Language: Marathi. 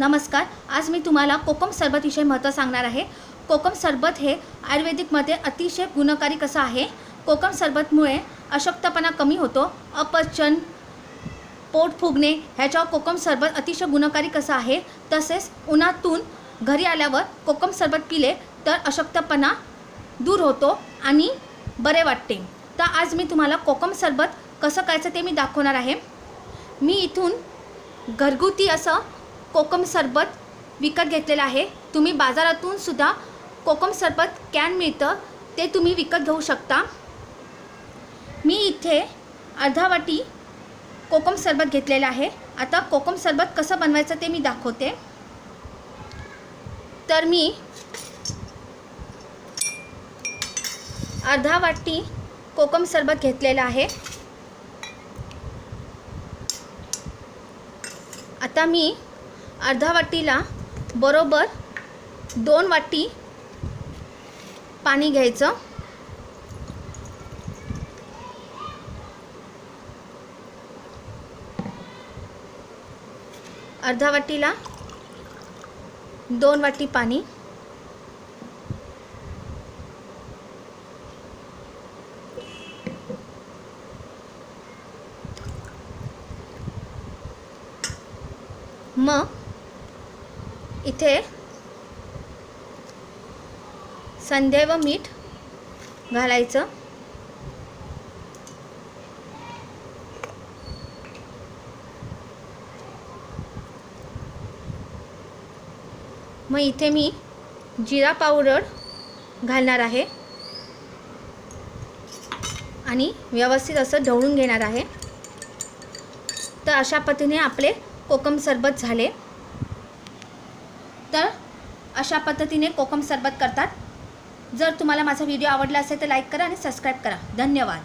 नमस्कार आज मी तुम्हाला कोकम सरबतविषयी महत्त्व सांगणार आहे. कोकम सरबत हे आयुर्वेदिकमध्ये अतिशय गुणकारी कसं आहे? कोकम सरबतमुळे अशक्तपणा कमी होतो अपचन पोट फुगणे ह्याच्यावर कोकम सरबत अतिशय गुणकारी कसं आहे? तसेच उन्हातून घरी आल्यावर कोकम सरबत पिले तर अशक्तपणा दूर होतो आणि बरे वाटते. तर आज मी तुम्हाला कोकम सरबत कसं करायचं ते मी दाखवणार आहे. मी इथून घरगुती असं कोकम सरबत विकत घेतलेलं आहे. तुम्ही बाजारातून सुद्धा कोकम सरबत कॅन मिळतं. ते तुम्ही विकत घेऊ शकता. मी इथे अर्धा वाटी कोकम सरबत घेतलेलं आहे. आता कोकम सरबत कसं बनवायचं ते मी दाखवते. तर मी अर्धा वाटी कोकम सरबत घेतलेलं आहे. आता मी अर्धा वाटीला बरोबर दोन वाटी पाणी घ्यायचं. अर्धा वाटीला दोन वाटी पाणी. मग इथे संध्या व मीठ घालायचं. मग इथे मी जिरा पावडर घालणार आहे. आणि व्यवस्थित असं ढवळून घेणार आहे. तर अशा पद्धतीने आपले कोकम सरबत झाले. तर अशा पद्धतीने कोकम सरबत करतात. जर तुम्हाला माझा व्हिडिओ आवडला असेल तर लाईक करा आणि सबस्क्राईब करा. धन्यवाद.